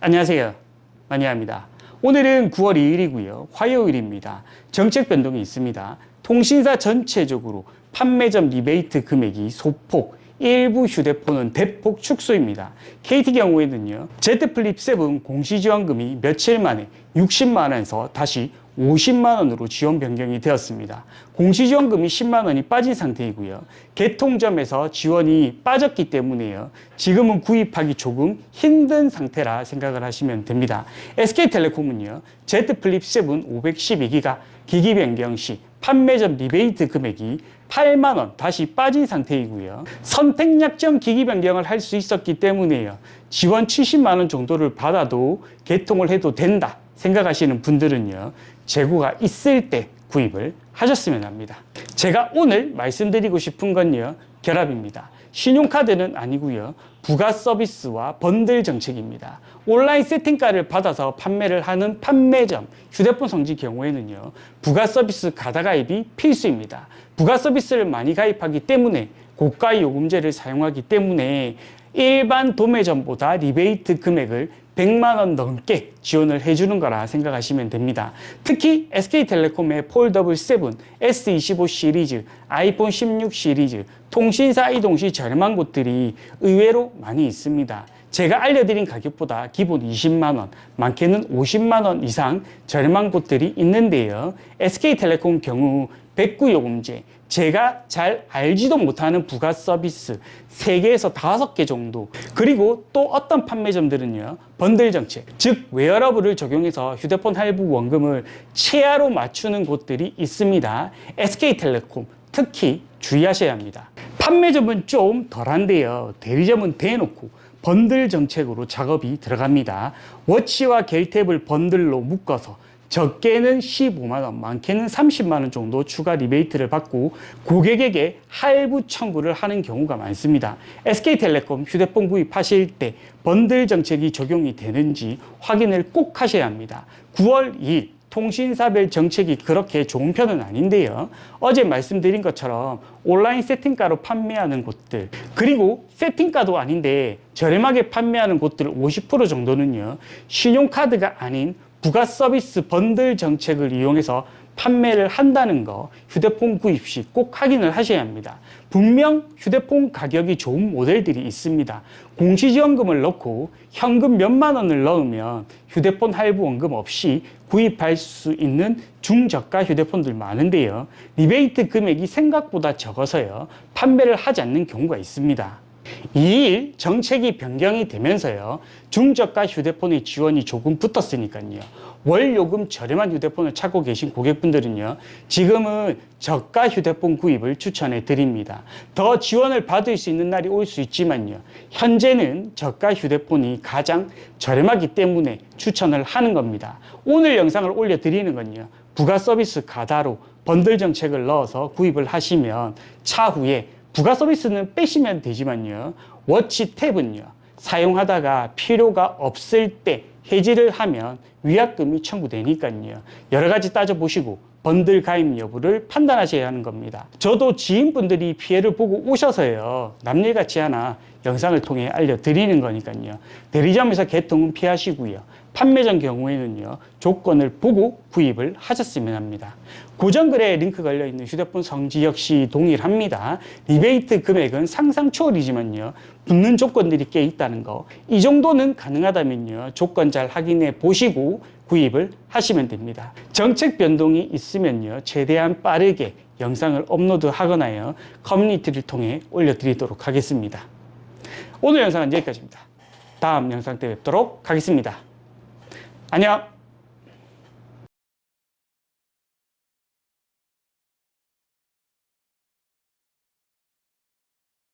안녕하세요. 마니아입니다. 오늘은 9월 2일이고요. 화요일입니다. 정책 변동이 있습니다. 통신사 전체적으로 판매점 리베이트 금액이 소폭, 일부 휴대폰은 대폭 축소입니다. KT 경우에는요, Z 플립 7 공시 지원금이 며칠 만에 60만 원에서 다시 50만 원으로 지원 변경이 되었습니다. 공시지원금이 10만 원이 빠진 상태이고요. 개통점에서 지원이 빠졌기 때문에요. 지금은 구입하기 조금 힘든 상태라 생각을 하시면 됩니다. SK텔레콤은요. Z 플립 7 512기가 기기 변경 시 판매점 리베이트 금액이 8만 원 다시 빠진 상태이고요. 선택 약정 기기 변경을 할 수 있었기 때문에요. 지원 70만 원 정도를 받아도 개통을 해도 된다 생각하시는 분들은요. 재고가 있을 때 구입을 하셨으면 합니다. 제가 오늘 말씀드리고 싶은 건요. 결합입니다. 신용카드는 아니고요. 부가 서비스와 번들 정책입니다. 온라인 세팅가를 받아서 판매를 하는 판매점, 휴대폰 성지 경우에는요. 부가 서비스 가다 가입이 필수입니다. 부가 서비스를 많이 가입하기 때문에 고가 요금제를 사용하기 때문에 일반 도매점보다 리베이트 금액을 100만 원 넘게 지원을 해주는 거라 생각하시면 됩니다. 특히 SK텔레콤의 폴더블 7, S25 시리즈, 아이폰 16 시리즈, 통신사 이동 시 저렴한 곳들이 의외로 많이 있습니다. 제가 알려드린 가격보다 기본 20만 원, 많게는 50만 원 이상 저렴한 곳들이 있는데요. SK텔레콤 경우 백구 요금제, 제가 잘 알지도 못하는 부가 서비스 3개에서 5개 정도. 그리고 또 어떤 판매점들은요 번들 정책 즉 웨어러블을 적용해서 휴대폰 할부 원금을 최하로 맞추는 곳들이 있습니다. SK텔레콤 특히 주의하셔야 합니다. 판매점은 좀 덜한데요. 대리점은 대놓고 번들 정책으로 작업이 들어갑니다. 워치와 겔탭을 번들로 묶어서 적게는 15만 원, 많게는 30만 원 정도 추가 리베이트를 받고 고객에게 할부 청구를 하는 경우가 많습니다. SK텔레콤 휴대폰 구입하실 때 번들 정책이 적용이 되는지 확인을 꼭 하셔야 합니다. 9월 2일 통신사별 정책이 그렇게 좋은 편은 아닌데요. 어제 말씀드린 것처럼 온라인 세팅가로 판매하는 곳들, 그리고 세팅가도 아닌데 저렴하게 판매하는 곳들 50% 정도는요, 신용카드가 아닌 부가 서비스 번들 정책을 이용해서 판매를 한다는 거 휴대폰 구입 시 꼭 확인을 하셔야 합니다. 분명 휴대폰 가격이 좋은 모델들이 있습니다. 공시지원금을 넣고 현금 몇만 원을 넣으면 휴대폰 할부 원금 없이 구입할 수 있는 중저가 휴대폰들 많은데요. 리베이트 금액이 생각보다 적어서요. 판매를 하지 않는 경우가 있습니다. 2일 정책이 변경이 되면서요. 중저가 휴대폰의 지원이 조금 붙었으니까요. 월 요금 저렴한 휴대폰을 찾고 계신 고객분들은요. 지금은 저가 휴대폰 구입을 추천해 드립니다. 더 지원을 받을 수 있는 날이 올 수 있지만요. 현재는 저가 휴대폰이 가장 저렴하기 때문에 추천을 하는 겁니다. 오늘 영상을 올려 드리는 건요. 부가 서비스 가다로 번들 정책을 넣어서 구입을 하시면 차후에 부가 서비스는 빼시면 되지만요. 워치 탭은요. 사용하다가 필요가 없을 때 해지를 하면 위약금이 청구되니까요. 여러 가지 따져보시고 번들 가입 여부를 판단하셔야 하는 겁니다. 저도 지인분들이 피해를 보고 오셔서요. 남일같이 하나 영상을 통해 알려드리는 거니까요. 대리점에서 개통은 피하시고요. 판매점 경우에는요. 조건을 보고 구입을 하셨으면 합니다. 고정글에 링크 걸려있는 휴대폰 성지 역시 동일합니다. 리베이트 금액은 상상 초월이지만요. 붙는 조건들이 꽤 있다는 거. 이 정도는 가능하다면요. 조건 잘 확인해 보시고 구입을 하시면 됩니다. 정책 변동이 있으면요. 최대한 빠르게 영상을 업로드 하거나요. 커뮤니티를 통해 올려드리도록 하겠습니다. 오늘 영상은 여기까지입니다. 다음 영상 때 뵙도록 하겠습니다. 안녕!